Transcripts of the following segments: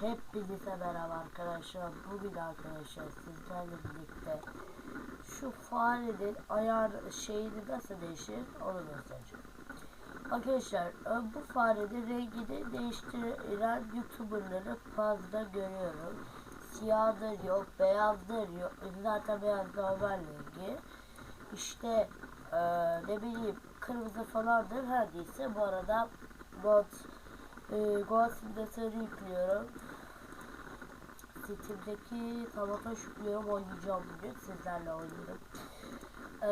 Hepinize merhaba arkadaşlar. Bugün arkadaşlar sizlerle birlikte şu farenin ayar şeyini nasıl değişir onu göstereceğim. Arkadaşlar e, bu farenin rengini değiştiren youtuberları fazla görüyorum. Siyahdır yok, beyazdır yok. Zaten beyaz normal rengi. İşte e, ne bileyim kırmızı falandır. Her neyse bu arada bot e, Goa simülatörü yüklüyorum. Steam'deki tabaka yüklüyorum oynayacağım bugün sizlerle oynayalım. Ee,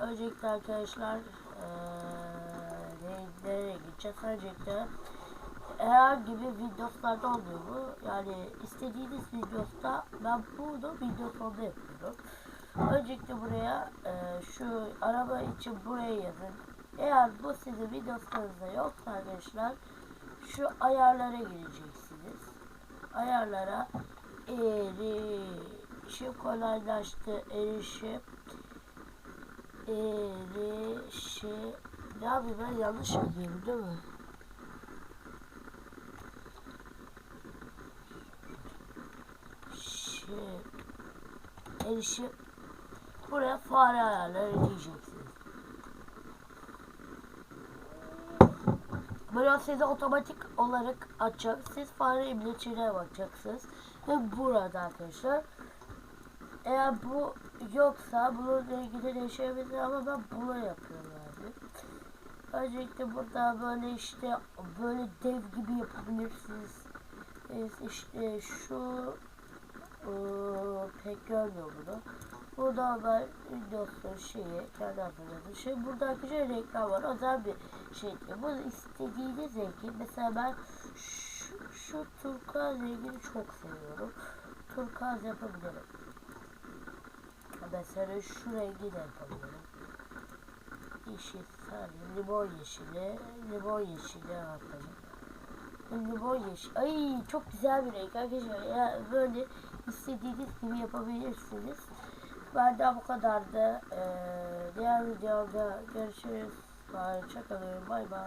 öncelikle arkadaşlar ne, nereye gideceğiz? Öncelikle herhangi bir Windows'larda olmuyor bu. Yani istediğiniz Windows'ta ben bunu 10'da yapıyorum. Öncelikle buraya ee, şu araba için buraya yazın. Eğer bu sizin Windows'larınızda yoksa arkadaşlar şu ayarlara gireceksiniz. Ayarlara erişim kolaylaştı. Erişim erişim ne yapayım ben yanlış yazıyorum değil mi? Şey, erişim buraya fare ayarları diyeceksiniz. Böyle size otomatik olarak açacak. Siz fare imleçine bakacaksınız. Ve burada arkadaşlar eğer bu yoksa bununla ilgili değişebilir ama ben bunu yapıyorum yani. Öncelikle burada böyle işte böyle dev gibi yapabilirsiniz. Evet, işte şu ıı, pek görmüyor bunu. Burada ben Windows'un şeyi kendi hazırladım. Şey burada arkadaşlar reklam var. Özel bir şey diyor. Bu istediğiniz rengi. Mesela ben şu, şu turkuaz rengini çok seviyorum. Turkuaz yapabilirim. Mesela şu rengi de yapabilirim. Yeşil, sarı, limon yeşili, limon yeşili yapalım. Limon yeşil. Ay çok güzel bir renk arkadaşlar. Ya böyle istediğiniz gibi yapabilirsiniz. Benden bu kadardı. Ee, diğer videoda görüşürüz. Hoşçakalın. Bay bay.